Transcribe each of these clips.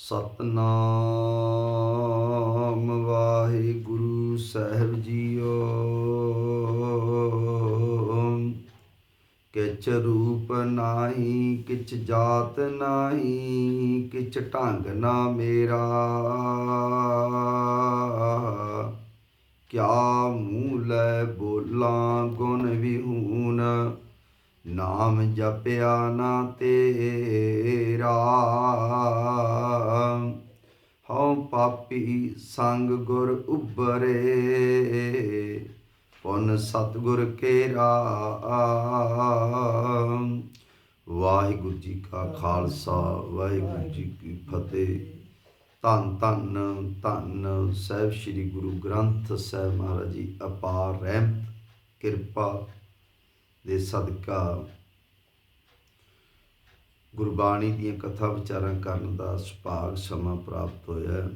ਸਤਨਾਮ ਵਾਹਿਗੁਰੂ ਸਾਹਿਬ JIO. ਕਿਛ ਰੂਪ ਨਾਹੀ, ਕਿਛ ਜਾਤ ਨਾਹੀ, ਕਿਛ ਢੰਗ ਨਾ ਮੇਰਾ। ਕਿਆ ਮੂੰਹ ਲੈ ਬੋਲਾਂ ਗੁਣ ਵਿਹੂਨ। ਨਾਮ ਜਪਿਆ ਨਾ ਤੇਰਾ। ਹਉ ਪਾਪੀ ਸੰਗ ਗੁਰ ਉਬਰੇ ਪੁਨ ਸਤਗੁਰ ਕੇਰਾ। ਵਾਹਿਗੁਰੂ ਜੀ ਕਾ ਖਾਲਸਾ, ਵਾਹਿਗੁਰੂ ਜੀ ਕੀ ਫਤਿਹ। ਧੰਨ ਧੰਨ ਧੰਨ ਸਾਹਿਬ ਸ੍ਰੀ ਗੁਰੂ ਗ੍ਰੰਥ ਸਾਹਿਬ ਮਹਾਰਾਜ ਜੀ, ਅਪਾਰ ਰਹਿਮਤ, ਕਿਰਪਾ ਦੇ ਸਦਕਾ ਗੁਰਬਾਣੀ ਦੀਆਂ ਕਥਾ ਵਿਚਾਰਾਂ ਕਰਨ ਦਾ ਸੁਭਾਗ ਸਮਾਂ ਪ੍ਰਾਪਤ ਹੋਇਆ ਹੈ।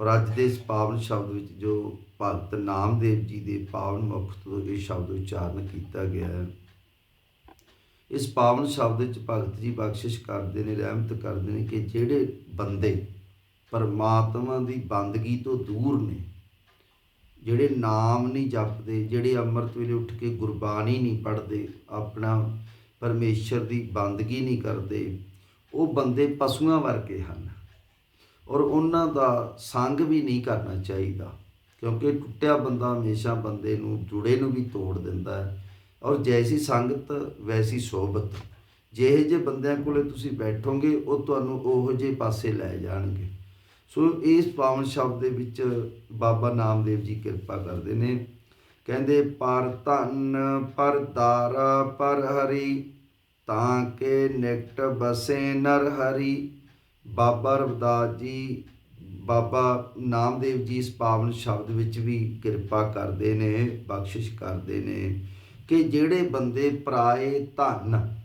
ਔਰ ਅੱਜ ਦੇ ਇਸ ਪਾਵਨ ਸ਼ਬਦ ਵਿੱਚ ਜੋ ਭਗਤ ਨਾਮਦੇਵ ਜੀ ਦੇ ਪਾਵਨ ਮੁਖ ਤੋਂ ਇਹ ਸ਼ਬਦ ਉਚਾਰਨ ਕੀਤਾ ਗਿਆ ਹੈ ਇਸ ਪਾਵਨ ਸ਼ਬਦ ਵਿੱਚ ਭਗਤ ਜੀ ਬਖਸ਼ਿਸ਼ ਕਰਦੇ ਨੇ, ਰਹਿਮਤ ਕਰਦੇ ਨੇ ਕਿ ਜਿਹੜੇ ਬੰਦੇ ਪਰਮਾਤਮਾ ਦੀ ਬੰਦਗੀ ਤੋਂ ਦੂਰ ਨੇ ਜਿਹੜੇ ਨਾਮ ਨਹੀਂ ਜਪਦੇ, ਜਿਹੜੇ ਅੰਮ੍ਰਿਤ ਵੇਲੇ ਉੱਠ ਕੇ ਗੁਰਬਾਣੀ ਨਹੀਂ ਪੜ੍ਹਦੇ, ਆਪਣਾ ਪਰਮੇਸ਼ਰ ਦੀ ਬੰਦਗੀ ਨਹੀਂ ਕਰਦੇ, ਉਹ ਬੰਦੇ ਪਸ਼ੂਆਂ ਵਰਗੇ ਹਨ। ਔਰ ਉਹਨਾਂ ਦਾ ਸੰਗ ਵੀ ਨਹੀਂ ਕਰਨਾ ਚਾਹੀਦਾ, ਕਿਉਂਕਿ ਟੁੱਟਿਆ ਬੰਦਾ ਹਮੇਸ਼ਾ ਬੰਦੇ ਨੂੰ, ਜੁੜੇ ਨੂੰ ਵੀ ਤੋੜ ਦਿੰਦਾ ਹੈ। ਔਰ ਜੈਸੀ ਸੰਗਤ, ਵੈਸੀ ਸੋਬਤ ਜਿਹੇ ਜੇ ਬੰਦਿਆਂ ਕੋਲੇ ਤੁਸੀਂ ਬੈਠੋਗੇ, ਉਹ ਤੁਹਾਨੂੰ ਉਹੋ ਜਿਹੇ ਪਾਸੇ ਲੈ ਜਾਣਗੇ। ਸੋ ਇਸ ਪਾਵਨ ਸ਼ਬਦ ਦੇ ਵਿੱਚ ਬਾਬਾ ਨਾਮਦੇਵ ਜੀ ਕਿਰਪਾ ਕਰਦੇ ਨੇ। ਕਹਿੰਦੇ, ਪਰ ਧਨ, ਪਰ ਦਾਰਾ, ਪਰ ਹਰੀ, ਤਾਂ ਕੇ ਨਿਕਟ ਬਸੇ ਨਰ ਹਰੀ। ਬਾਬਾ ਰਵਦਾਸ ਜੀ, ਬਾਬਾ ਨਾਮਦੇਵ ਜੀ ਇਸ ਪਾਵਨ ਸ਼ਬਦ ਵਿੱਚ ਵੀ ਕਿਰਪਾ ਕਰਦੇ ਨੇ, ਬਖਸ਼ਿਸ਼ ਕਰਦੇ ਨੇ ਕਿ ਜਿਹੜੇ ਬੰਦੇ ਪਰਾਏ ਧਨ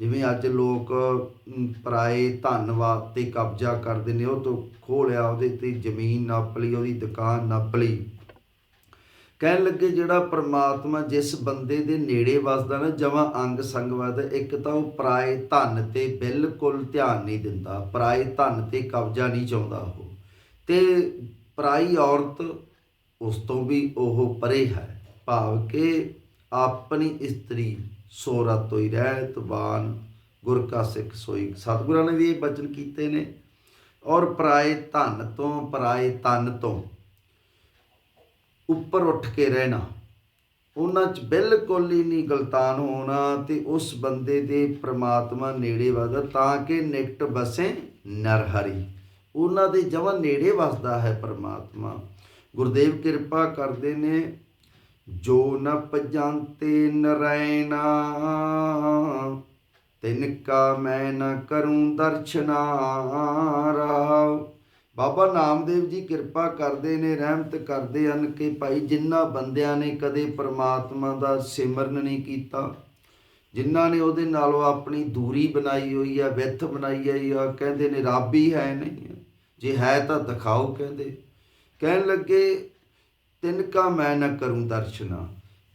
ਜਿਵੇਂ ਅੱਜ ਲੋਕ ਅਮ, ਪਰਾਏ ਧੰਨਵਾਦ ਤੇ ਕਬਜ਼ਾ ਕਰਦੇ ਨੇ ਉਹ ਤੋਂ ਖੋਹ ਉਹਦੇ ਤੇ ਜ਼ਮੀਨ ਨੱਪ ਲਈ ਉਹਦੀ ਦੁਕਾਨ ਨੱਪ ਲਈ। ਕਹਿਣ ਲੱਗੇ ਜਿਹੜਾ ਪ੍ਰਮਾਤਮਾ ਜਿਸ ਬੰਦੇ ਦੇ ਨੇੜੇ ਵਸਦਾ ਨਾ ਜਮਾਂ ਅੰਗ ਸੰਗ ਵਸਦਾ ਇੱਕ ਤਾਂ ਉਹ ਪਰਾਏ ਧਨ ਤੇ ਬਿਲਕੁਲ ਧਿਆਨ ਨਹੀਂ ਦਿੰਦਾ ਪਰਾਏ ਧਨ ਤੇ ਕਬਜ਼ਾ ਨਹੀਂ ਚਾਹੁੰਦਾ ਉਹ। ਤੇ ਪਰਾਈ ਔਰਤ ਉਸ ਤੋਂ ਵੀ ਉਹ ਪਰੇ ਹੈ ਭਾਵ ਕਿ ਆਪਣੀ ਇਸਤਰੀ ਸੋਰਾ ਤੋਈ ਰਹਿਤ ਬਾਨ, ਗੁਰ ਕਾ ਸਿੱਖ ਸੋਈ। ਸਤਿਗੁਰਾਂ ਨੇ ਵੀ ਇਹ ਬਚਨ ਕੀਤੇ ਨੇ। ਔਰ ਪਰਾਏ ਧਨ ਤੋਂ, ਪਰਾਏ ਤਨ ਤੋਂ ਉੱਪਰ ਉੱਠ ਕੇ ਰਹਿਣਾ। ਉਹਨਾਂ 'ਚ ਬਿਲਕੁਲ ਹੀ ਨਹੀਂ ਗਲਤਾਨ ਹੋਣਾ ਤੇ ਉਸ ਬੰਦੇ ਦੇ ਪ੍ਰਮਾਤਮਾ ਨੇੜੇ ਵਸਦਾ ਤਾਂ ਕਿ ਨਿਕਟ ਬਸੇ ਨਰ ਹਰੀ ਉਹਨਾਂ ਦੇ ਜਮਾਂ ਨੇੜੇ ਵਸਦਾ ਹੈ ਪ੍ਰਮਾਤਮਾ। ਗੁਰਦੇਵ ਕਿਰਪਾ ਕਰਦੇ ਨੇ ਜੋ ਨ ਪਜੰਤੇ ਨਰੈਣਾ, ਤਿਨ ਕਾ ਮੈਂ ਨ ਕਰੂੰ ਦਰਸ਼ਨਾ ਰਹਾਉ ਬਾਬਾ ਨਾਮਦੇਵ ਜੀ ਕਿਰਪਾ ਕਰਦੇ ਨੇ, ਰਹਿਮਤ ਕਰਦੇ ਹਨ ਕਿ ਭਾਈ ਜਿਨ੍ਹਾਂ ਬੰਦਿਆਂ ਨੇ ਕਦੇ ਪ੍ਰਮਾਤਮਾ ਦਾ ਸਿਮਰਨ ਨਹੀਂ ਕੀਤਾ ਜਿਨ੍ਹਾਂ ਨੇ ਉਹਦੇ ਨਾਲੋਂ ਆਪਣੀ ਦੂਰੀ ਬਣਾਈ ਹੋਈ ਆ, ਵਿੱਥ ਬਣਾਈ ਹੋਈ ਆ, ਕਹਿੰਦੇ ਨੇ ਰੱਬ ਹੀ ਹੈ ਨਹੀਂ। ਜੇ ਹੈ ਤਾਂ ਦਿਖਾਓ ਕਹਿੰਦੇ। ਕਹਿਣ ਲੱਗੇ ਤਿੰਨ ਕਾ ਮੈਂ ਨਾ ਕਰੂੰ ਦਰਸ਼ਨਾ।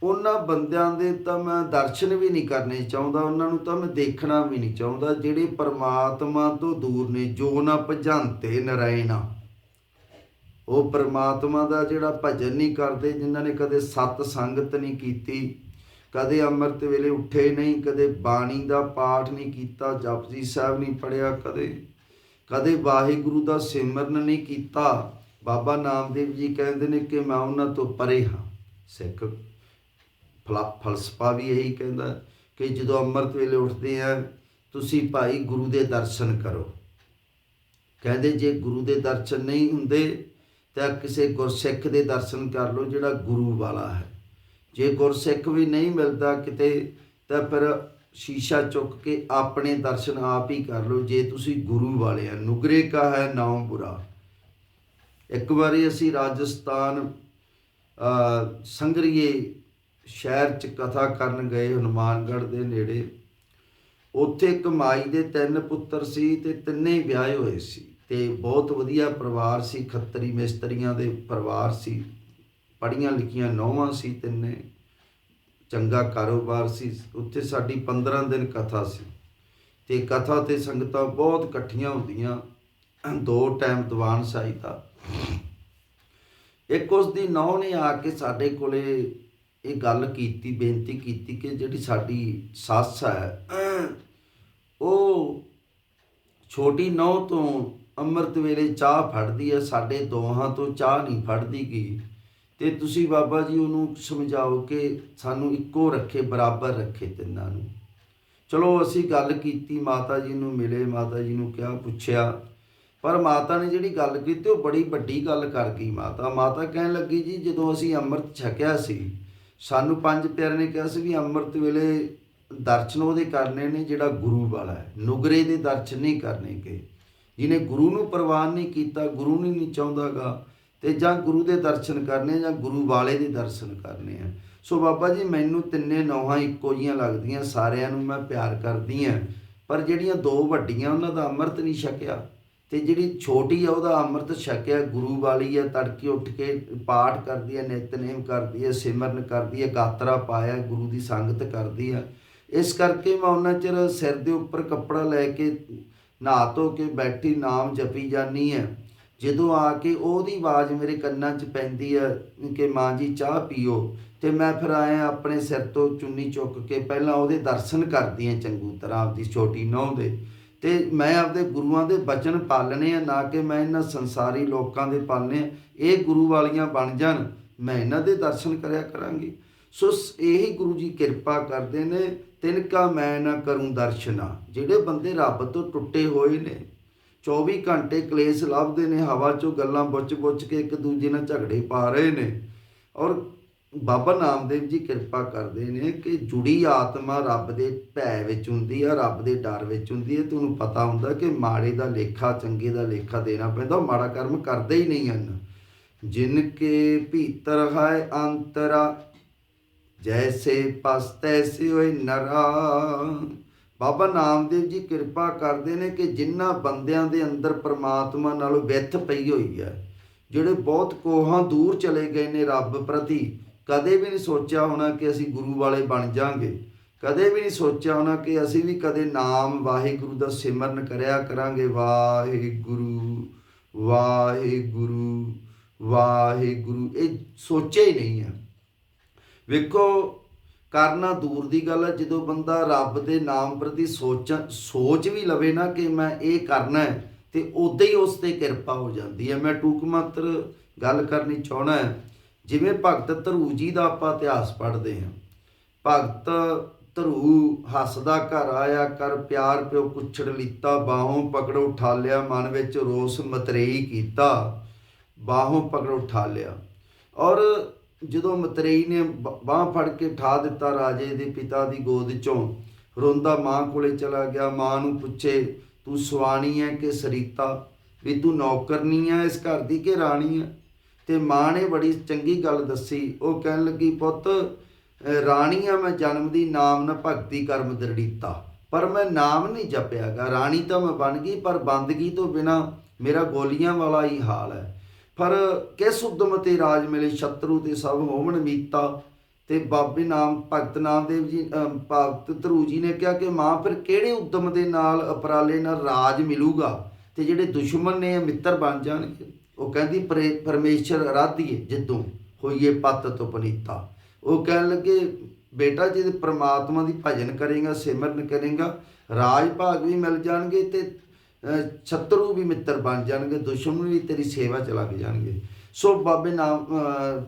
ਉਹਨਾਂ ਬੰਦਿਆਂ ਦੇ ਤਾਂ ਮੈਂ ਦਰਸ਼ਨ ਵੀ ਨਹੀਂ ਕਰਨੇ ਚਾਹੁੰਦਾ, ਉਹਨਾਂ ਨੂੰ ਤਾਂ ਮੈਂ ਦੇਖਣਾ ਵੀ ਨਹੀਂ ਚਾਹੁੰਦਾ, ਜਿਹੜੇ ਪਰਮਾਤਮਾ ਤੋਂ ਦੂਰ ਨੇ, ਜੋ ਨਾ ਭਜੰਤੇ ਨਰਾਇਣਾ ਉਹ ਪਰਮਾਤਮਾ ਦਾ ਜਿਹੜਾ ਭਜਨ ਨਹੀਂ ਕਰਦੇ, ਜਿਨ੍ਹਾਂ ਨੇ ਕਦੇ ਸਤ ਸੰਗਤ ਨਹੀਂ ਕੀਤੀ, ਕਦੇ ਅੰਮ੍ਰਿਤ ਵੇਲੇ ਉੱਠੇ ਨਹੀਂ, ਕਦੇ ਬਾਣੀ ਦਾ ਪਾਠ ਨਹੀਂ ਕੀਤਾ, ਜਪਜੀ ਸਾਹਿਬ ਨਹੀਂ ਪੜਿਆ ਕਦੇ ਕਦੇ ਵਾਹਿਗੁਰੂ ਦਾ ਸਿਮਰਨ ਨਹੀਂ ਕੀਤਾ। ਬਾਬਾ ਨਾਮਦੇਵ ਜੀ ਕਹਿੰਦੇ ਨੇ ਕਿ ਮੈਂ ਉਹਨਾਂ ਤੋਂ ਪਰੇ ਹਾਂ। ਸਿੱਖ ਫਲਾ- ਫਲਸਫਾ ਵੀ ਇਹੀ ਕਹਿੰਦਾ ਕਿ ਜਦੋਂ ਅੰਮ੍ਰਿਤ ਵੇਲੇ ਉੱਠਦੇ ਆ, ਤੁਸੀਂ ਭਾਈ ਗੁਰੂ ਦੇ ਦਰਸ਼ਨ ਕਰੋ। ਕਹਿੰਦੇ ਜੇ ਗੁਰੂ ਦੇ ਦਰਸ਼ਨ ਨਹੀਂ ਹੁੰਦੇ, ਤਾਂ ਕਿਸੇ ਗੁਰਸਿੱਖ ਦੇ ਦਰਸ਼ਨ ਕਰ ਲਓ ਜਿਹੜਾ ਗੁਰੂ ਵਾਲਾ ਹੈ। ਜੇ ਗੁਰਸਿੱਖ ਵੀ ਨਹੀਂ ਮਿਲਦਾ ਕਿਤੇ, ਤਾਂ ਫਿਰ ਸ਼ੀਸ਼ਾ ਚੁੱਕ ਕੇ ਆਪਣੇ ਦਰਸ਼ਨ ਆਪ ਹੀ ਕਰ ਲਓ, ਜੇ ਤੁਸੀਂ ਗੁਰੂ ਵਾਲੇ ਆ। ਨੁਗਰੇ ਕਾ ਹੈ ਨਾਮ ਬੁਰਾ। ਇੱਕ ਵਾਰੀ ਅਸੀਂ ਰਾਜਸਥਾਨ ਅ ਸੰਗਰੀਏ ਸ਼ਹਿਰ ਚ ਕਥਾ ਕਰਨ ਗਏ ਹਨੂਮਾਨਗੜ੍ਹ ਦੇ ਨੇੜੇ। ਉੱਥੇ ਇੱਕ ਮਾਈ ਦੇ ਤਿੰਨ ਪੁੱਤਰ ਸੀ ਤੇ ਤਿੰਨੇ ਵਿਆਹੇ ਹੋਏ ਸੀ ਤੇ ਬਹੁਤ ਵਧੀਆ ਪਰਿਵਾਰ ਸੀ, ਖੱਤਰੀ ਮਿਸਤਰੀਆਂ ਦੇ ਪਰਿਵਾਰ ਸੀ। ਪੜੀਆਂ ਲਿਖੀਆਂ ਨੌਵਾਂ ਸੀ ਤਿੰਨੇ। ਚੰਗਾ ਕਾਰੋਬਾਰ ਸੀ। ਉੱਥੇ ਸਾਡੀ 15 ਦਿਨ ਕਥਾ ਸੀ। ਤੇ ਕਥਾ ਤੇ ਸੰਗਤਾਂ ਬਹੁਤ ਇਕੱਠੀਆਂ ਹੁੰਦੀਆਂ। ਦੋ ਟਾਈਮ ਦੀਵਾਨ ਸਾਈ ਦਾ। ਇੱਕ ਉਸ ਦੀ ਨੌ ਨੇ ਆ ਕੇ ਸਾਡੇ ਕੋਲੇ ਇਹ ਗੱਲ ਕੀਤੀ, ਬੇਨਤੀ ਕੀਤੀ ਕਿ ਜਿਹੜੀ ਸਾਡੀ ਸੱਸ ਹੈ, ਉਹ ਛੋਟੀ ਨੌ ਤੋਂ ਅੰਮ੍ਰਿਤ ਵੇਲੇ ਚਾਹ ਫੜਦੀ ਹੈ, ਸਾਡੇ ਦੋਹਾਂ ਤੋਂ ਚਾਹ ਨਹੀਂ ਫੜਦੀ ਗਈ ਤੇ ਤੁਸੀਂ ਬਾਬਾ ਜੀ ਉਹਨੂੰ ਸਮਝਾਓ ਕਿ ਸਾਨੂੰ ਇੱਕੋ ਰੱਖੇ, ਬਰਾਬਰ ਰੱਖੇ ਤਿੰਨਾਂ ਨੂੰ। ਚਲੋ ਅਸੀਂ ਗੱਲ ਕੀਤੀ, ਮਾਤਾ ਜੀ ਨੂੰ ਮਿਲੇ, ਮਾਤਾ ਜੀ ਨੂੰ ਕਿਹਾ, ਪੁੱਛਿਆ। ਪਰ ਮਾਤਾ ਨੇ ਜਿਹੜੀ ਗੱਲ ਕੀਤੀ, ਉਹ ਬੜੀ ਵੱਡੀ ਗੱਲ ਕਰ ਗਈ ਮਾਤਾ। ਮਾਤਾ ਕਹਿਣ ਲੱਗੀ, ਜੀ, ਜਦੋਂ ਅਸੀਂ ਅੰਮ੍ਰਿਤ ਛਕਿਆ ਸੀ, ਸਾਨੂੰ ਪੰਜ ਪਿਆਰੇ ਨੇ ਕਿਹਾ ਸੀ ਵੀ ਅੰਮ੍ਰਿਤ ਵੇਲੇ ਦਰਸ਼ਨ ਉਹਦੇ ਕਰਨੇ ਨੇ, ਜਿਹੜਾ ਗੁਰੂ ਵਾਲਾ ਹੈ। ਨੁਗਰੇ ਦੇ ਦਰਸ਼ਨ ਨਹੀਂ ਕਰਨੇ ਕਿ ਜਿਹਨੇ ਗੁਰੂ ਨੂੰ ਪ੍ਰਵਾਨ ਨਹੀਂ ਕੀਤਾ, ਗੁਰੂ ਨੂੰ ਨਹੀਂ ਚਾਹੁੰਦਾਗਾ, ਤੇ ਜਾਂ ਗੁਰੂ ਦੇ ਦਰਸ਼ਨ ਕਰਨੇ ਜਾਂ ਗੁਰੂ ਵਾਲੇ ਦੇ ਦਰਸ਼ਨ ਕਰਨੇ ਆ। ਸੋ ਬਾਬਾ ਜੀ, ਮੈਨੂੰ ਤਿੰਨੇ ਨੌਹਾਂ ਇੱਕੋ ਜੀਆਂ ਲੱਗਦੀਆਂ, ਸਾਰਿਆਂ ਨੂੰ ਮੈਂ ਪਿਆਰ ਕਰਦੀ ਆ, ਪਰ ਜਿਹੜੀਆਂ ਦੋ ਵੱਡੀਆਂ, ਉਹਨਾਂ ਦਾ ਅੰਮ੍ਰਿਤ ਨਹੀਂ ਛਕਿਆ। ਤੇ ਜਿਹੜੀ ਛੋਟੀ ਆ, ਉਹਦਾ ਅੰਮ੍ਰਿਤ ਛਕਿਆ, ਗੁਰੂ ਵਾਲੀ ਆ, ਤੜਕੇ ਉੱਠ ਕੇ ਪਾਠ ਕਰਦੀ ਹੈ ਨਿਤਨੇਮ ਕਰਦੀ ਹੈ ਸਿਮਰਨ ਕਰਦੀ ਹੈ ਗਾਤਰਾ ਪਾਇਆ, ਗੁਰੂ ਦੀ ਸੰਗਤ ਕਰਦੀ ਆ। ਇਸ ਕਰਕੇ ਮੈਂ ਉਹਨਾਂ ਚਿਰ ਸਿਰ ਦੇ ਉੱਪਰ ਕੱਪੜਾ ਲੈ ਕੇ ਨਹਾ ਧੋ ਕੇ ਬੈਠੀ, ਨਾਮ ਜਪੀ ਜਾਨੀ ਹੈ ਜਦੋਂ ਆ ਕੇ ਉਹਦੀ ਆਵਾਜ਼ ਮੇਰੇ ਕੰਨਾਂ 'ਚ ਪੈਂਦੀ ਹੈ ਕਿ ਮਾਂ ਜੀ ਚਾਹ ਪੀਓ, ਤੇ ਮੈਂ ਫਿਰ ਆਇਆ ਆਪਣੇ ਸਿਰ ਤੋਂ ਚੁੰਨੀ ਚੁੱਕ ਕੇ, ਪਹਿਲਾਂ ਉਹਦੇ ਦਰਸ਼ਨ ਕਰਦੀ ਹਾਂ ਚੰਗੂ ਤਰ੍ਹਾਂ ਆਪਦੀ ਛੋਟੀ ਨੌਂ ਦੇ। ਤੇ ਮੈਂ ਆਪਦੇ ਗੁਰੂਆਂ ਦੇ ਬਚਨ ਪਾਲਣੇ ਆ, ਨਾ ਕਿ ਮੈਂ ਇਹਨਾਂ ਸੰਸਾਰੀ ਲੋਕਾਂ ਦੇ ਪਾਲਣੇ ਇਹ ਗੁਰੂ ਵਾਲੀਆਂ ਬਣ ਜਾਣ, ਮੈਂ ਇਹਨਾਂ ਦੇ ਦਰਸ਼ਨ ਕਰਿਆ ਕਰਾਂਗੀ। ਸੋ ਸ- ਇਹੀ ਗੁਰੂ ਜੀ ਕਿਰਪਾ ਕਰਦੇ ਨੇ, ਤਿਨਕਾ ਮੈਂ ਨਾ ਕਰੂੰ ਦਰਸ਼ਨਾ, ਜਿਹੜੇ ਬੰਦੇ ਰੱਬ ਤੋਂ ਟੁੱਟੇ ਹੋਏ ਨੇ। 24 ਘੰਟੇ ਕਲੇਸ਼ ਲੱਭਦੇ ਨੇ, ਹਵਾ 'ਚੋਂ ਗੱਲਾਂ ਬੁੱਚ-ਬੁੱਚ ਕੇ ਇੱਕ ਦੂਜੇ ਨਾਲ ਝਗੜੇ ਪਾ ਰਹੇ ਨੇ। ਔਰ ਬਾਬਾ ਨਾਮਦੇਵ ਜੀ ਕਿਰਪਾ ਕਰਦੇ ਨੇ ਕਿ ਜੁੜੀ ਆਤਮਾ ਰੱਬ ਦੇ ਭੈ ਵਿੱਚ ਹੁੰਦੀ ਆ, ਰੱਬ ਦੇ ਡਰ ਵਿੱਚ ਹੁੰਦੀ ਹੈ ਤੁਹਾਨੂੰ ਪਤਾ ਹੁੰਦਾ ਕਿ ਮਾੜੇ ਦਾ ਲੇਖਾ ਚੰਗੇ ਦਾ ਲੇਖਾ ਦੇਣਾ ਪੈਂਦਾ, ਉਹ ਮਾੜਾ ਕਰਮ ਕਰਦੇ ਹੀ ਨਹੀਂ ਹਨ। ਜਿਨ ਕੇ ਭੀਤਰ ਹੈ ਅੰਤਰਾ, ਜੈਸੇ ਪਸ ਤੈਸੇ ਹੋਏ ਨਰਾ। ਬਾਬਾ ਨਾਮਦੇਵ ਜੀ ਕਿਰਪਾ ਕਰਦੇ ਨੇ ਕਿ ਜਿਨ੍ਹਾਂ ਬੰਦਿਆਂ ਦੇ ਅੰਦਰ ਪ੍ਰਮਾਤਮਾ ਨਾਲੋਂ ਵਿੱਥ ਪਈ ਹੋਈ ਹੈ, ਜਿਹੜੇ ਬਹੁਤ ਕੋਹਾਂ ਦੂਰ ਚਲੇ ਗਏ ਨੇ ਰੱਬ ਪ੍ਰਤੀ ਕਦੇ ਵੀ ਨਹੀਂ ਸੋਚਿਆ ਹੋਣਾ ਕਿ ਅਸੀਂ ਗੁਰੂ ਵਾਲੇ ਬਣ ਜਾਾਂਗੇ। ਕਦੇ ਵੀ ਨਹੀਂ ਸੋਚਿਆ ਹੋਣਾ ਕਿ ਅਸੀਂ ਵੀ ਕਦੇ ਨਾਮ ਵਾਹਿਗੁਰੂ ਦਾ ਸਿਮਰਨ ਕਰਿਆ ਕਰਾਂਗੇ। ਵਾਹਿਗੁਰੂ ਵਾਹਿਗੁਰੂ ਵਾਹਿਗੁਰੂ। ਇਹ ਸੋਚਿਆ ਹੀ ਨਹੀਂ ਹੈ। ਵੇਖੋ, ਕਰਨਾ ਦੂਰ ਦੀ ਗੱਲ ਹੈ। ਜਦੋਂ ਬੰਦਾ ਰੱਬ ਦੇ ਨਾਮ ਪ੍ਰਤੀ ਸੋਚ ਸੋਚ ਵੀ ਲਵੇ ਨਾ ਕਿ ਮੈਂ ਇਹ ਕਰਨਾ ਹੈ, ਤੇ ਉਦਾਂ ਹੀ ਉਸ ਤੇ ਕਿਰਪਾ ਹੋ ਜਾਂਦੀ ਹੈ। ਮੈਂ ਟੂਕ ਮਾਤਰ ਗੱਲ ਕਰਨੀ ਚਾਹਣਾ ਹੈ। ਜਿਵੇਂ ਭਗਤ ਧਰੂ ਜੀ ਦਾ ਆਪਾਂ ਇਤਿਹਾਸ ਪੜ੍ਹਦੇ ਹਾਂ। ਭਗਤ ਧਰੂ ਹੱਸਦਾ ਘਰ ਆਇਆ ਕਰ ਪਿਆਰ ਪਿਓ ਕੁਛੜ ਲੀਤਾ, ਬਾਹੋਂ ਪਕੜੋ ਉਠਾਲਿਆ, ਮਨ ਵਿੱਚ ਰੋਸ ਮਤਰੇਈ ਕੀਤਾ, ਬਾਹੋਂ ਪਕੜੋ ਉਠਾ ਲਿਆ ਔਰ ਜਦੋਂ ਮਤਰੇਈ ਨੇ ਬਾਹ ਫੜ ਕੇ ਠਾ ਦਿੱਤਾ ਰਾਜੇ ਦੇ ਪਿਤਾ ਦੀ ਗੋਦ ਚੋਂ, ਰੋਂਦਾ ਮਾਂ ਕੋਲੇ ਚਲਾ ਗਿਆ, ਮਾਂ ਨੂੰ ਪੁੱਛੇ, ਤੂੰ ਸੁਆਣੀ ਹੈ ਕਿ ਸਰੀਤਾ? ਵੀ ਤੂੰ ਨੌਕਰਨੀ ਹੈ ਇਸ ਘਰ ਦੀ ਕਿ ਰਾਣੀ ਹੈ ਤੇ ਮਾਂ ਨੇ ਬੜੀ ਚੰਗੀ ਗੱਲ ਦੱਸੀ। ਉਹ ਕਹਿਣ ਲੱਗੀ, ਪੁੱਤ ਰਾਣੀ ਆ ਮੈਂ ਜਨਮ ਦੀ ਨਾਮ ਨਾ ਭਗਤੀ ਕਰਮ ਦ੍ਰਿੜੀਤਾ। ਪਰ ਮੈਂ ਨਾਮ ਨਹੀਂ ਜਪਿਆਗਾ। ਰਾਣੀ ਤਾਂ ਮੈਂ ਬਣ ਗਈ, ਪਰ ਬੰਦਗੀ ਤੋਂ ਬਿਨਾ ਮੇਰਾ ਗੋਲੀਆਂ ਵਾਲਾ ਹੀ ਹਾਲ ਹੈ। ਪਰ ਕਿਸ ਉਦਮ ਤੇ ਰਾਜ ਮਿਲੇ? ਸ਼ਤਰੂ ਤੇ ਸਭ ਹੋਵਣ ਮੀਤਾ। ਤੇ ਬਾਬੇ ਨਾਮ, ਭਗਤ ਨਾਮਦੇਵ ਜੀ ਭਗਤ ਧਰੂ ਜੀ ਨੇ ਕਿਹਾ ਕਿ ਮਾਂ, ਫਿਰ ਕਿਹੜੇ ਉਦਮ ਦੇ ਨਾਲ ਅਪਰਾਲੇ ਨਾਲ ਰਾਜ ਮਿਲੂਗਾ? ਤੇ ਜਿਹੜੇ ਦੁਸ਼ਮਣ ਨੇ ਮਿੱਤਰ ਬਣ ਜਾਣਗੇ। ਉਹ ਕਹਿੰਦੀ, ਪਰੇ- ਪਰਮੇਸ਼ਰ ਅਰਾਧੀਏ ਜਿੱਦੋਂ ਹੋਈਏ ਪੱਤ ਤੋਂ ਪਨੀਤਾ। ਉਹ ਕਹਿਣ ਲੱਗੇ, ਬੇਟਾ, ਜੇ ਪ੍ਰਮਾਤਮਾ ਦੀ ਭਜਨ ਕਰੇਗਾ, ਸਿਮਰਨ ਕਰੇਗਾ, ਰਾਜ ਭਾਗ ਵੀ ਮਿਲ ਜਾਣਗੇ ਤੇ ਛਤਰੂ ਵੀ ਮਿੱਤਰ ਬਣ ਜਾਣਗੇ, ਦੁਸ਼ਮਣ ਵੀ ਤੇਰੀ ਸੇਵਾ ਚ ਲੱਗ ਜਾਣਗੇ। ਸੋ ਬਾਬੇ ਨਾਮ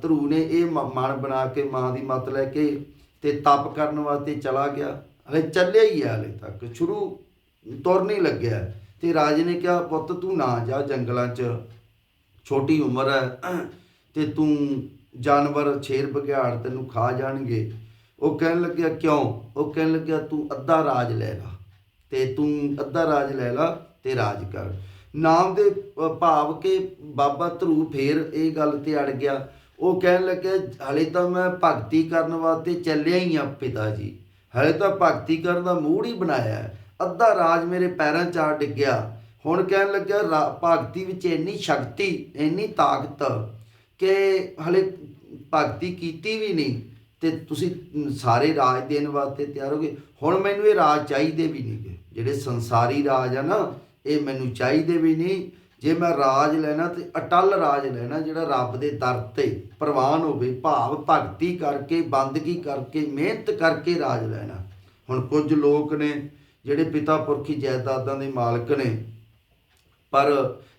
ਧਰੂ ਨੇ ਇਹ ਮ- ਮਨ ਬਣਾ ਕੇ, ਮਾਂ ਦੀ ਮਤ ਲੈ ਕੇ ਤੇ ਤਪ ਕਰਨ ਵਾਸਤੇ ਚਲਾ ਗਿਆ। ਹਲੇ ਚੱਲਿਆ ਹੀ ਹੈ, ਹਲੇ ਤੱਕ। ਸ਼ੁਰੂ ਤੁਰ ਨਹੀਂ ਲੱਗਿਆ। ਤੇ ਰਾਜੇ ਨੇ ਕਿਹਾ, ਪੁੱਤ, ਤੂੰ ਨਾ ਜਾ ਜੰਗਲਾਂ 'ਚ। ਛੋਟੀ ਉਮਰ ਹੈ ਤੇ ਤੂੰ ਜਾਨਵਰ ਸ਼ੇਰ ਬਘਿਆੜ ਤੈਨੂੰ ਖਾ ਜਾਣਗੇ। ਉਹ ਕਹਿਣ ਲੱਗਿਆ, ਕਿਉਂ? ਉਹ ਕਹਿਣ ਲੱਗਿਆ, ਤੂੰ ਅੱਧਾ ਰਾਜ ਲੈ ਲਾ ਤੇ ਤੂੰ ਅੱਧਾ ਰਾਜ ਲੈ ਲਾ ਤੇ ਰਾਜ ਕਰ। ਨਾਮ ਦੇ ਭਾਵ ਕੇ ਬਾਬਾ ਧਰੂ ਫੇਰ ਇਹ ਗੱਲ ਤੇ ਅੜ ਗਿਆ। ਉਹ ਕਹਿਣ ਲੱਗਿਆ, ਹਲੇ ਤਾਂ ਮੈਂ ਭਗਤੀ ਕਰਨ ਵਾਸਤੇ ਚੱਲਿਆ ਹੀ ਆ ਪਿਤਾ ਜੀ ਹਲੇ ਤਾਂ ਭਗਤੀ ਕਰਨ ਦਾ ਮੂਡ ਹੀ ਬਣਾਇਆ ਅੱਧਾ ਰਾਜ ਮੇਰੇ ਪੈਰਾਂ 'ਚ ਆ ਡਿੱਗਿਆ। ਹੁਣ ਕਹਿਣ ਲੱਗਿਆ ਰਾ- ਭਗਤੀ ਵਿੱਚ ਇੰਨੀ ਸ਼ਕਤੀ, ਇੰਨੀ ਤਾਕਤ ਕਿ ਹਲੇ ਭਗਤੀ ਕੀਤੀ ਵੀ ਨਹੀਂ ਤੇ ਤੁਸੀਂ ਸਾਰੇ ਰਾਜ ਦੇਣ ਵਾਸਤੇ ਤਿਆਰ ਹੋ ਗਏ। ਹੁਣ ਮੈਨੂੰ ਇਹ ਰਾਜ ਚਾਹੀਦੇ ਵੀ ਨਹੀਂ ਜਿਹੜੇ ਸੰਸਾਰੀ ਰਾਜ ਆ ਨਾ, ਇਹ ਮੈਨੂੰ ਚਾਹੀਦੇ ਵੀ ਨਹੀਂ। ਜੇ ਮੈਂ ਰਾਜ ਲੈਣਾ ਤੇ ਅਟਲ ਰਾਜ ਲੈਣਾ ਜਿਹੜਾ ਰੱਬ ਦੇ ਦਰ ਤੇ ਪ੍ਰਵਾਨ ਹੋਵੇ, ਭਾਵ ਭਗਤੀ ਕਰਕੇ, ਬੰਦਗੀ ਕਰਕੇ, ਮਿਹਨਤ ਕਰਕੇ ਰਾਜ ਲੈਣਾ। ਹੁਣ ਕੁਝ ਲੋਕ ਨੇ ਜਿਹੜੇ ਪਿਤਾ ਪੁਰਖੀ ਜਾਇਦਾਦਾਂ ਦੇ ਮਾਲਕ ਨੇ ਪਰ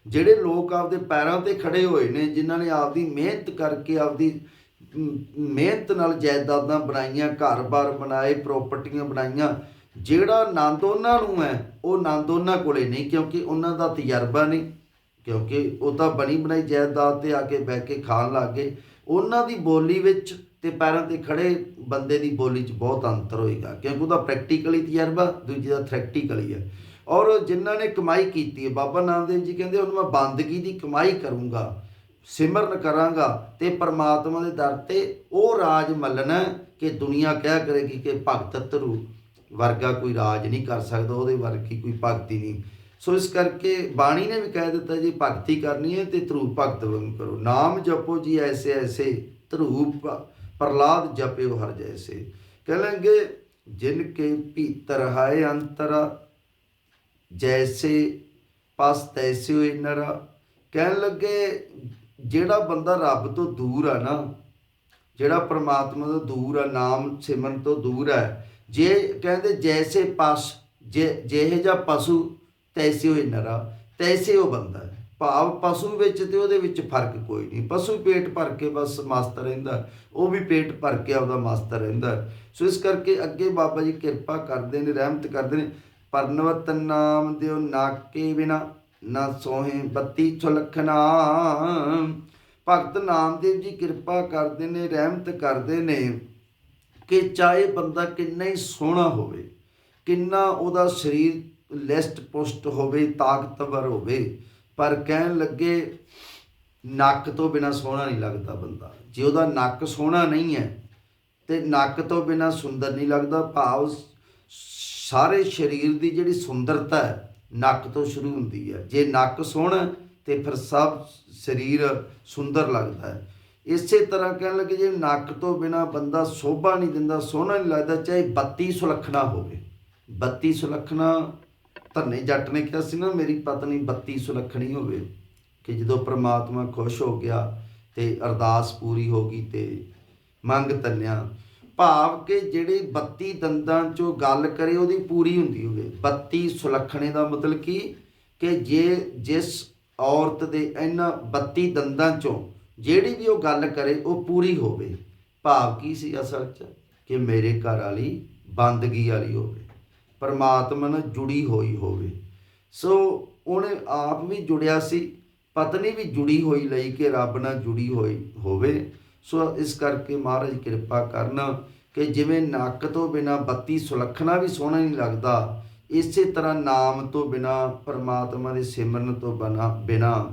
ਜਿਹੜੇ ਲੋਕ ਆਪਦੇ ਪੈਰਾਂ ਤੇ ਖੜੇ ਹੋਏ ਨੇ, ਜਿਨ੍ਹਾਂ ਨੇ ਆਪਦੀ ਮਿਹਨਤ ਕਰਕੇ ਆਪਦੀ ਮਿਹਨਤ ਨਾਲ ਜਾਇਦਾਦਾਂ ਬਣਾਈਆਂ, ਘਰ-ਬਾਰ ਬਣਾਏ ਪ੍ਰਾਪਰਟੀਆਂ ਬਣਾਈਆਂ, ਜਿਹੜਾ ਆਨੰਦ ਉਹਨਾਂ ਨੂੰ ਹੈ, ਉਹ ਆਨੰਦ ਉਹਨਾਂ ਕੋਲੇ ਨਹੀਂ, ਕਿਉਂਕਿ ਉਹਨਾਂ ਦਾ ਤਜਰਬਾ ਨਹੀਂ, ਕਿਉਂਕਿ ਉਹ ਤਾਂ ਬਣੀ ਬਣਾਈ ਜਾਇਦਾਦ ਤੇ ਆ ਕੇ ਬਹਿ ਕੇ ਖਾਣ ਲੱਗ ਗਏ। ਉਹਨਾਂ ਦੀ ਬੋਲੀ ਵਿੱਚ ਤੇ ਪੈਰਾਂ ਤੇ ਖੜੇ ਬੰਦੇ ਦੀ ਬੋਲੀ 'ਚ ਬਹੁਤ ਅੰਤਰ ਹੋਏਗਾ, ਕਿਉਂਕਿ ਉਹਦਾ ਪ੍ਰੈਕਟੀਕਲੀ ਤਜਰਬਾ, ਦੂਜੇ ਦਾ ਥਿਓਰੈਟੀਕਲੀ ਹੈ। ਔਰ ਜਿਨ੍ਹਾਂ ਨੇ ਕਮਾਈ ਕੀਤੀ ਹੈ, ਬਾਬਾ ਨਾਮਦੇਵ ਜੀ ਕਹਿੰਦੇ, ਉਹਨੂੰ ਮੈਂ ਬੰਦਗੀ ਦੀ ਕਮਾਈ ਕਰੂੰਗਾ, ਸਿਮਰਨ ਕਰਾਂਗਾ ਤੇ ਪਰਮਾਤਮਾ ਦੇ ਦਰ ਤੇ ਉਹ ਰਾਜ ਮੱਲਣਾ ਕਿ ਦੁਨੀਆ ਕਹਿ ਕਰੇਗੀ ਕਿ ਭਗਤ ਧਰੂ ਵਰਗਾ ਕੋਈ ਰਾਜ ਨਹੀਂ ਕਰ ਸਕਦਾ, ਉਹਦੇ ਵਰਗੀ ਕੋਈ ਭਗਤੀ ਨਹੀਂ। ਸੋ ਇਸ ਕਰਕੇ ਬਾਣੀ ਨੇ ਵੀ ਕਹਿ ਦਿੱਤਾ ਜੀ, ਭਗਤੀ ਕਰਨੀ ਹੈ ਤੇ ਧਰੂ ਭਗਤ ਵਾਂਗ ਕਰੋ। ਨਾਮ ਜਪੋ ਜੀ, ਐਸੇ ਐਸੇ ਧਰੂਪ ਪ- ਪ੍ਰਹਲਾਦ ਜਪਿਓ ਹਰ ਜੈਸੇ। ਕਹਣਗੇ ਜਿਨ ਕੇ ਭੀਤਰ ਹੈ ਅੰਤਰ ਜੈਸੇ ਪਸ ਤੈਸੇ ਹੋਏ ਨਰਾ। ਕਹਿਣ ਲੱਗੇ, ਜਿਹੜਾ ਬੰਦਾ ਰੱਬ ਤੋਂ ਦੂਰ ਆ ਨਾ, ਜਿਹੜਾ ਪ੍ਰਮਾਤਮਾ ਤੋਂ ਦੂਰ ਆ, ਨਾਮ ਸਿਮਰਨ ਤੋਂ ਦੂਰ ਹੈ ਜੇ ਕਹਿੰਦੇ ਜੈਸੇ ਪਸ ਜਿਹੇ ਜਾਂ ਪਸ਼ੂ ਤੈਸੇ ਹੋਏ ਨਰਾ ਤੈਸੇ ਉਹ ਬੰਦਾ ਭਾਵ ਪਸ਼ੂ ਵਿੱਚ ਤੇ ਉਹਦੇ ਵਿੱਚ ਫ਼ਰਕ ਕੋਈ ਨਹੀਂ। ਪਸ਼ੂ ਪੇਟ ਭਰ ਕੇ ਬਸ ਮਸਤ ਰਹਿੰਦਾ, ਉਹ ਵੀ ਪੇਟ ਭਰ ਕੇ ਆਪਦਾ ਮਸਤ ਰਹਿੰਦਾ। ਸੋ ਇਸ ਕਰਕੇ ਅੱਗੇ ਬਾਬਾ ਜੀ ਕਿਰਪਾ ਕਰਦੇ ਨੇ, ਰਹਿਮਤ ਕਰਦੇ ਨੇ। ਪਰਨਵਤ ਨਾਮ ਦਿਓ ਨਾਕੇ ਬਿਨਾ, ਨਾ ਸੋਹੇ ਬੱਤੀ ਸੁਲਖਣਾ ਭਗਤ ਨਾਮਦੇਵ ਜੀ ਕਿਰਪਾ ਕਰਦੇ ਨੇ, ਰਹਿਮਤ ਕਰਦੇ ਨੇ ਕਿ ਚਾਹੇ ਬੰਦਾ ਕਿੰਨਾ ਹੀ ਸੋਹਣਾ ਹੋਵੇ, ਕਿੰਨਾ ਉਹਦਾ ਸਰੀਰ ਲਿਸਟ ਪੁਸ਼ਟ ਹੋਵੇ, ਤਾਕਤਵਰ ਹੋਵੇ, ਪਰ ਕਹਿਣ ਲੱਗੇ ਨੱਕ ਤੋਂ ਬਿਨਾ ਸੋਹਣਾ ਨਹੀਂ ਲੱਗਦਾ ਬੰਦਾ। ਜੇ ਉਹਦਾ ਨੱਕ ਸੋਹਣਾ ਨਹੀਂ ਹੈ ਤੇ ਨੱਕ ਤੋਂ ਬਿਨਾ ਸੁੰਦਰ ਨਹੀਂ ਲੱਗਦਾ, ਭਾਵ ਸਾਰੇ ਸਰੀਰ ਦੀ ਜਿਹੜੀ ਸੁੰਦਰਤਾ ਹੈ, ਨੱਕ ਤੋਂ ਸ਼ੁਰੂ ਹੁੰਦੀ ਹੈ। ਜੇ ਨੱਕ ਸੋਹਣਾ ਤੇ ਫਿਰ ਸਭ ਸਰੀਰ ਸੁੰਦਰ ਲੱਗਦਾ ਹੈ। ਇਸੇ ਤਰ੍ਹਾਂ ਕਹਿਣ ਲੱਗੇ, ਜੇ ਨੱਕ ਤੋਂ ਬਿਨਾ ਬੰਦਾ ਸੋਭਾ ਨਹੀਂ ਦਿੰਦਾ, ਸੋਹਣਾ ਨਹੀਂ ਲੱਗਦਾ, ਚਾਹੇ ਬੱਤੀ ਸੁਲੱਖਣਾ ਹੋਵੇ। ਬੱਤੀ ਸੁਲੱਖਣਾ, ਧੰਨੇ ਜੱਟ ਨੇ ਕਿਹਾ ਸੀ ਨਾ, ਮੇਰੀ ਪਤਨੀ ਬੱਤੀ ਸੁਲੱਖਣੀ ਹੋਵੇ। ਕਿ ਜਦੋਂ ਪ੍ਰਮਾਤਮਾ ਖੁਸ਼ ਹੋ ਗਿਆ ਤੇ ਅਰਦਾਸ ਪੂਰੀ ਹੋ ਗਈ ਤੇ ਮੰਗ ਤੰਨਿਆ ਭਾਵ ਕਿ ਜਿਹੜੀ 32 ਦੰਦਾਂ ਚੋਂ ਗੱਲ ਕਰੇ, ਉਹਦੀ ਪੂਰੀ ਹੁੰਦੀ ਹੋਵੇ। 32 ਸੁਲੱਖਣੇ ਦਾ ਮਤਲਬ ਕੀ? ਕਿ ਜੇ ਜਿਸ ਔਰਤ ਦੇ ਇਹਨਾਂ 32 ਦੰਦਾਂ ਚੋਂ ਜਿਹੜੀ ਵੀ ਉਹ ਗੱਲ ਕਰੇ, ਉਹ ਪੂਰੀ ਹੋਵੇ। ਭਾਵ ਕੀ ਸੀ ਅਸਲ 'ਚ? ਕਿ ਮੇਰੇ ਘਰ ਵਾਲੀ ਬੰਦਗੀ ਵਾਲੀ ਹੋਵੇ। ਪਰਮਾਤਮਾ ਨਾਲ ਜੁੜੀ ਹੋਈ ਹੋਵੇ। ਸੋ ਉਹਨੇ ਆਪ ਵੀ ਜੁੜਿਆ ਸੀ। ਪਤਨੀ ਵੀ ਜੁੜੀ ਹੋਈ ਲਈ ਕਿ ਰੱਬ ਨਾਲ ਜੁੜੀ ਹੋਈ ਹੋਵੇ। ਸੋ ਇਸ ਕਰਕੇ ਮਹਾਰਾਜ ਕਿਰਪਾ ਕਰਨਾ ਕਿ ਜਿਵੇਂ ਨੱਕ ਤੋਂ ਬਿਨਾ ਬੱਤੀ ਸੁਲੱਖਣਾ ਵੀ ਸੋਹਣਾ ਨਹੀਂ ਲੱਗਦਾ, ਇਸੇ ਤਰ੍ਹਾਂ ਨਾਮ ਤੋਂ ਬਿਨਾ, ਪਰਮਾਤਮਾ ਦੇ ਸਿਮਰਨ ਤੋਂ ਬਨਾ, ਬਿਨਾ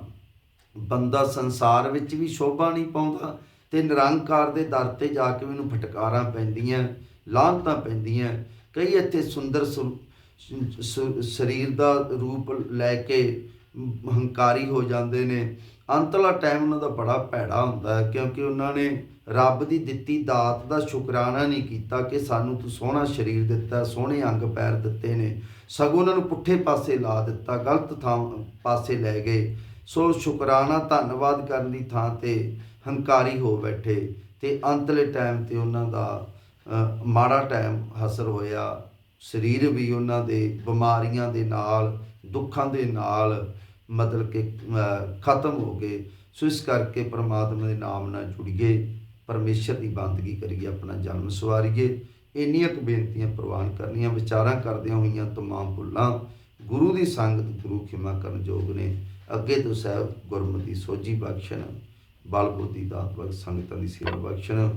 ਬੰਦਾ ਸੰਸਾਰ ਵਿੱਚ ਵੀ ਸ਼ੋਭਾ ਨਹੀਂ ਪਾਉਂਦਾ ਤੇ ਨਿਰੰਕਾਰ ਦੇ ਦਰ ਤੇ ਜਾ ਕੇ ਮੈਨੂੰ ਫਟਕਾਰਾਂ ਪੈਂਦੀਆਂ, ਲਾਹਨਤਾਂ ਪੈਂਦੀਆਂ। ਕਈ ਇੱਥੇ ਸੁੰਦਰ ਸਰੀਰ ਦਾ ਰੂਪ ਲੈ ਕੇ ਹੰਕਾਰੀ ਹੋ ਜਾਂਦੇ ਨੇ। ਅੰਤਲਾ ਟਾਈਮ ਉਹਨਾਂ ਦਾ ਬੜਾ ਭੈੜਾ ਹੁੰਦਾ ਹੈ, ਕਿਉਂਕਿ ਉਹਨਾਂ ਨੇ ਰੱਬ ਦੀ ਦਿੱਤੀ ਦਾਤ ਦਾ ਸ਼ੁਕਰਾਨਾ ਨਹੀਂ ਕੀਤਾ ਕਿ ਸਾਨੂੰ ਤੂੰ ਸੋਹਣਾ ਸਰੀਰ ਦਿੱਤਾ, ਸੋਹਣੇ ਅੰਗ ਪੈਰ ਦਿੱਤੇ ਨੇ, ਸਗੋਂ ਉਹਨਾਂ ਨੂੰ ਪੁੱਠੇ ਪਾਸੇ ਲਾ ਦਿੱਤਾ, ਗਲਤ ਥਾਂ ਪਾਸੇ ਲੈ ਗਏ। ਸੋ ਸ਼ੁਕਰਾਨਾ ਧੰਨਵਾਦ ਕਰਨ ਦੀ ਥਾਂ ਤੇ ਹੰਕਾਰੀ ਹੋ ਬੈਠੇ ਤੇ ਅੰਤਲੇ ਟਾਈਮ ਤੇ ਉਹਨਾਂ ਦਾ ਮਾੜਾ ਟਾਈਮ ਹਸਰ ਹੋਇਆ। ਸਰੀਰ ਵੀ ਉਹਨਾਂ ਦੇ ਬਿਮਾਰੀਆਂ ਦੇ ਨਾਲ, ਦੁੱਖਾਂ ਦੇ ਨਾਲ ਮਤਲਬ ਕਿ ਖਤਮ ਹੋ ਗਏ। ਸੋ ਇਸ ਕਰਕੇ ਪ੍ਰਮਾਤਮਾ ਦੇ ਨਾਮ ਨਾਲ ਜੁੜੀਏ, ਪਰਮੇਸ਼ਰ ਦੀ ਬੰਦਗੀ ਕਰੀਏ, ਆਪਣਾ ਜਨਮ ਸਵਾਰੀਏ। ਇੰਨੀਆਂ ਕੁ ਬੇਨਤੀਆਂ ਪ੍ਰਵਾਨ ਕਰਨੀਆਂ, ਵਿਚਾਰਾਂ ਕਰਦਿਆਂ ਹੋਈਆਂ ਤਮਾਮ ਭੁੱਲਾਂ ਗੁਰੂ ਦੀ ਸੰਗਤ ਗੁਰੂ ਖਿਮਾ ਕਰਨ ਯੋਗ ਨੇ। ਅੱਗੇ ਤੋਂ ਸਾਹਿਬ ਗੁਰਮਤਿ ਸੋਝੀ ਬਖਸ਼ਣ ਬਲ ਬੁੱਧੀ ਦਾਤ ਬਖਸ਼ ਸੰਗਤਾਂ ਦੀ ਸੇਵਾ ਬਖਸ਼ਣ।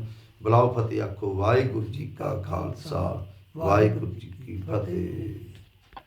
ਬਲਾਉ ਫਤਿਹ ਆਖੋ, ਵਾਹਿਗੁਰੂ ਜੀ ਕਾ ਖਾਲਸਾ, ਵਾਹਿਗੁਰੂ ਜੀ ਕੀ ਫਤਿਹ।